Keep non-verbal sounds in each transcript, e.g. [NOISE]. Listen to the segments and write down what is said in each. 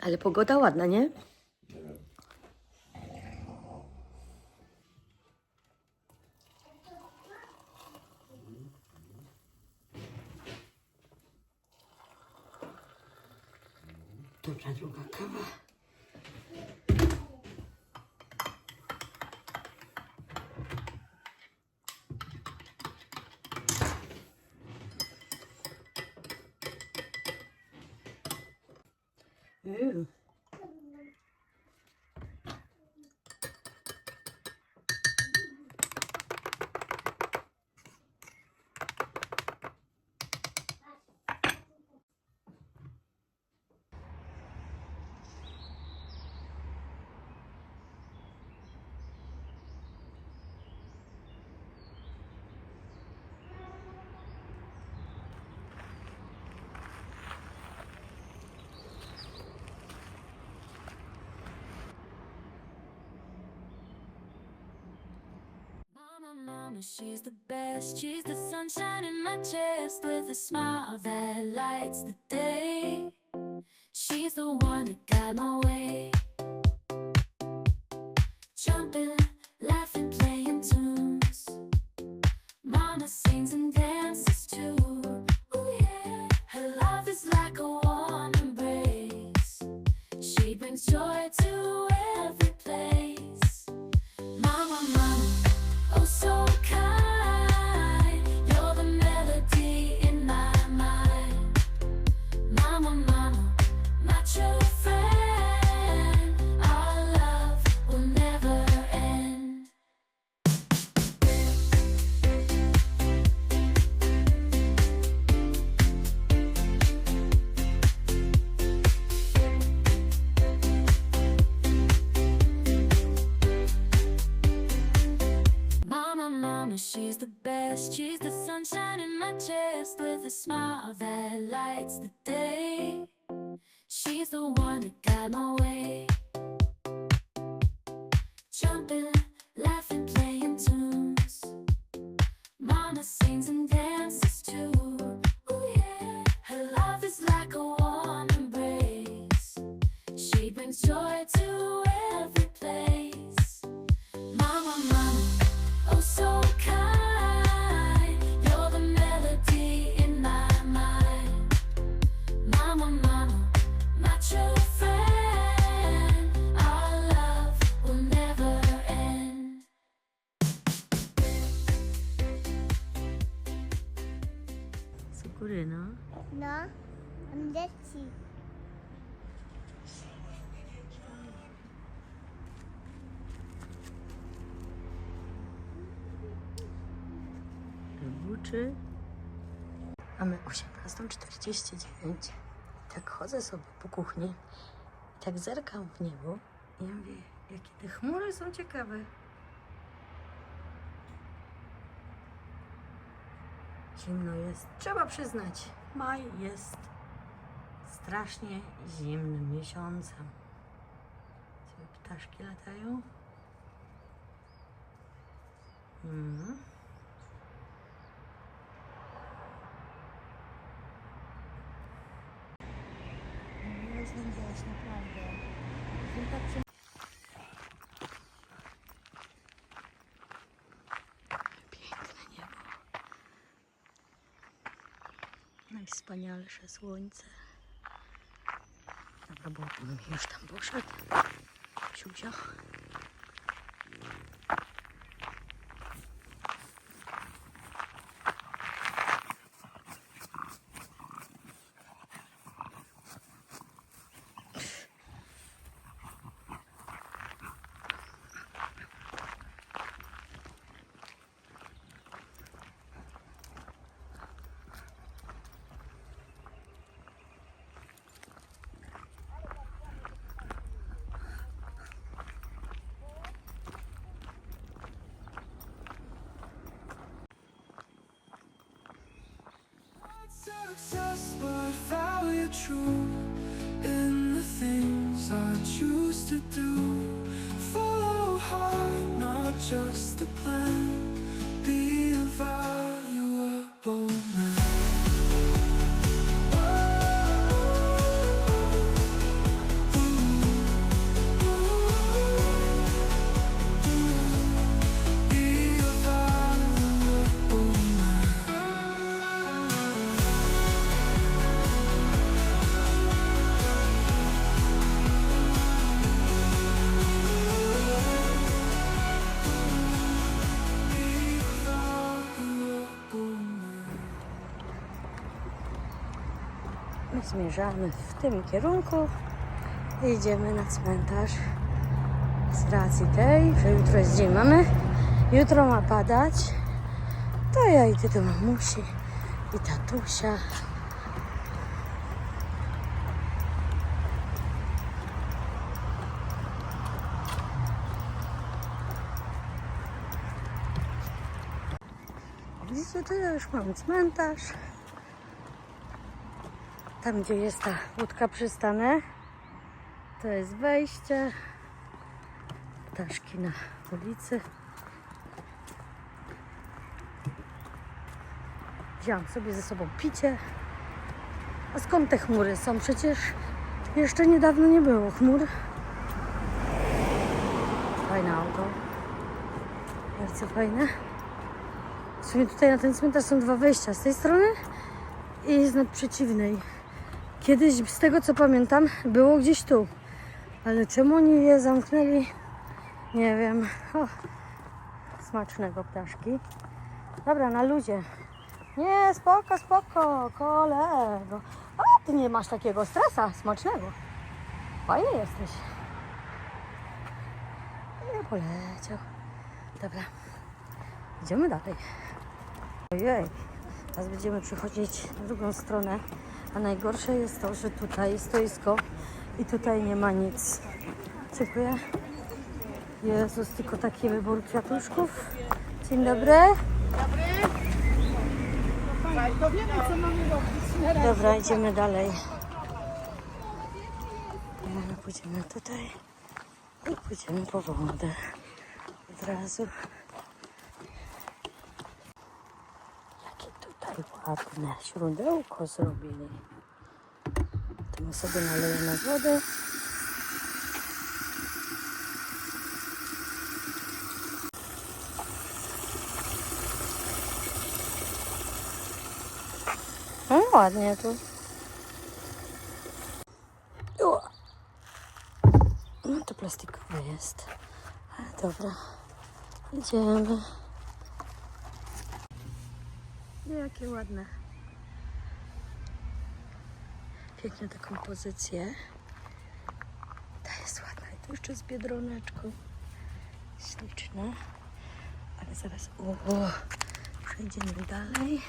Ale pogoda ładna, nie? Dobra, druga kawa. Ooh. She's the best. She's the sunshine in my chest with a smile that lights the day. She's the one that got my way. The best. She's the sunshine in my chest with a smile that lights the day. She's the one that got my way. Jumping, no. Mam dzieci. Wybuczy. Mamy 18.49. Tak chodzę sobie po kuchni i tak zerkam w niebo i ja mówię, jakie te chmury są ciekawe. Zimno jest, trzeba przyznać. Maj jest strasznie zimnym miesiącem. Sobie ptaszki latają. Nie rozglądałaś naprawdę. Piękne niebo. Najwspanialsze słońce. Dobra, bo już tam poszedł. Siuzio. Success, but value true in the things I choose to do. Follow heart, not just the plan. Be a valuable zmierzamy w tym kierunku. Idziemy na cmentarz. Z racji tej, że jutro jest dzień mamy, jutro ma padać, to ja idę do mamusi i tatusia. Widzicie, ja już mam cmentarz. Tam, gdzie jest ta łódka przystanę, to jest wejście. Ptaszki na ulicy. Wziąłam sobie ze sobą picie. A skąd te chmury są? Przecież jeszcze niedawno nie było chmur. Fajne auto. Bardzo fajne. W sumie tutaj na ten cmentarz są dwa wejścia. Z tej strony i z nadprzeciwnej. Kiedyś, z tego co pamiętam, było gdzieś tu. Ale czemu oni je zamknęli? Nie wiem. O, smacznego ptaszki. Dobra, na luzie. Nie, spoko, spoko, kolego. A, ty nie masz takiego stresa smacznego. Fajny jesteś. Nie poleciał. Dobra, idziemy dalej. Ojej, teraz będziemy przechodzić na drugą stronę. A najgorsze jest to, że tutaj stoisko i tutaj nie ma nic. Dziękuję. Jezus, tylko taki wybór kwiatuszków. Dzień dobry. Dobra, idziemy dalej. Pójdziemy tutaj i pójdziemy po wodę. Od razu. Jakie ładne śródełko zrobili. To my sobie nalejemy wodę. No ładnie tu. O! No to plastikowe jest. Dobra. Idziemy. Jakie ładne. Piękne te kompozycje. Ta jest ładna. I tu jeszcze z biedroneczką. Śliczne. Ale zaraz... O, przejdziemy dalej.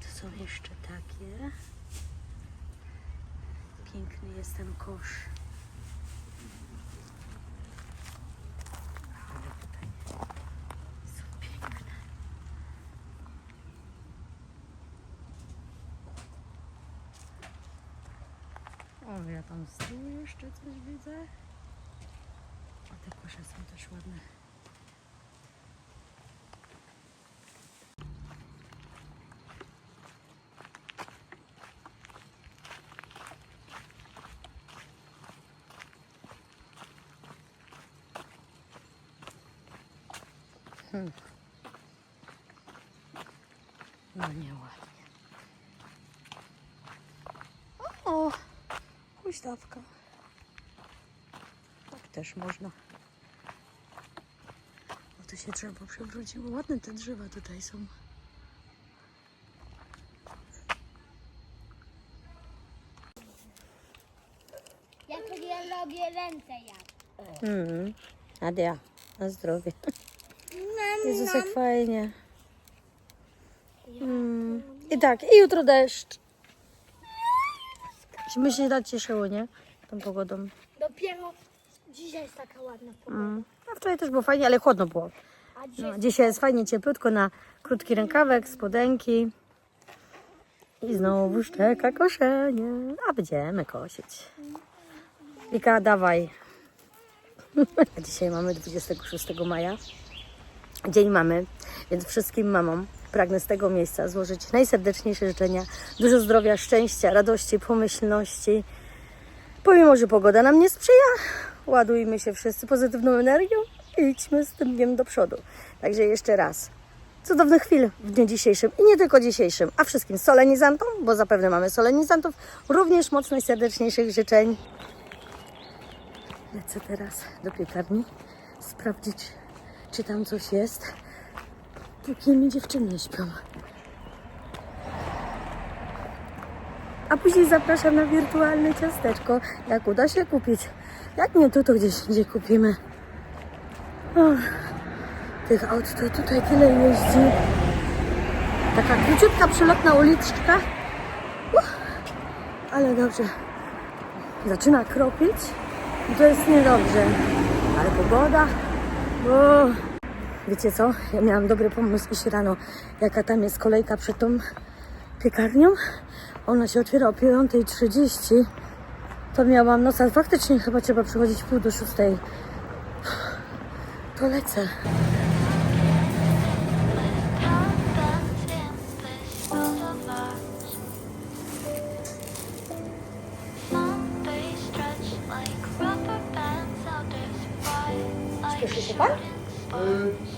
Tu są jeszcze takie. Piękny jest ten kosz. O, ja tam z tyłu jeszcze coś widzę. A te kosze są też ładne. No nieładnie. O, huśtawka. Tak też można. O, tu się drzewo przewróciło. Ładne te drzewa tutaj są. Ja sobie robię ręce jak. Mm. Adia, na zdrowie. Jezus, jak fajnie. Mm. I tak, i jutro deszcz. Myśmy się tak cieszyły, nie? Tą pogodą. Dopiero dzisiaj jest taka ładna pogoda. Mm. A wczoraj też było fajnie, ale chłodno było. A dzisiaj No, dzisiaj jest fajnie cieplutko na krótki rękawek, spodenki. I znowu szczeka koszenie. A będziemy kosić. Wika, dawaj. A [LAUGHS] dzisiaj mamy 26 maja. Dzień mamy, więc wszystkim mamom pragnę z tego miejsca złożyć najserdeczniejsze życzenia. Dużo zdrowia, szczęścia, radości, pomyślności. Pomimo, że pogoda nam nie sprzyja, ładujmy się wszyscy pozytywną energią i idźmy z tym dniem do przodu. Także jeszcze raz. Cudownych chwil w dniu dzisiejszym i nie tylko dzisiejszym, a wszystkim solenizantom, bo zapewne mamy solenizantów, również mocno i serdeczniejszych życzeń. Lecę teraz do piekarni sprawdzić, czy tam coś jest, póki mi dziewczyny śpią. A później zapraszam na wirtualne ciasteczko, jak uda się kupić. Jak nie tu, to gdzieś indziej kupimy. Och, tych aut to tutaj tyle jeździ. Taka króciutka, przelotna uliczka. Uff, ale dobrze. Zaczyna kropić i to jest niedobrze. Ale pogoda. O. Wiecie co? Ja miałam dobry pomysł iść rano, jaka tam jest kolejka przed tą piekarnią. Ona się otwiera o 5.30. To miałam noc, ale faktycznie chyba trzeba przychodzić w pół do szóstej. To lecę. Śpieszy się pan?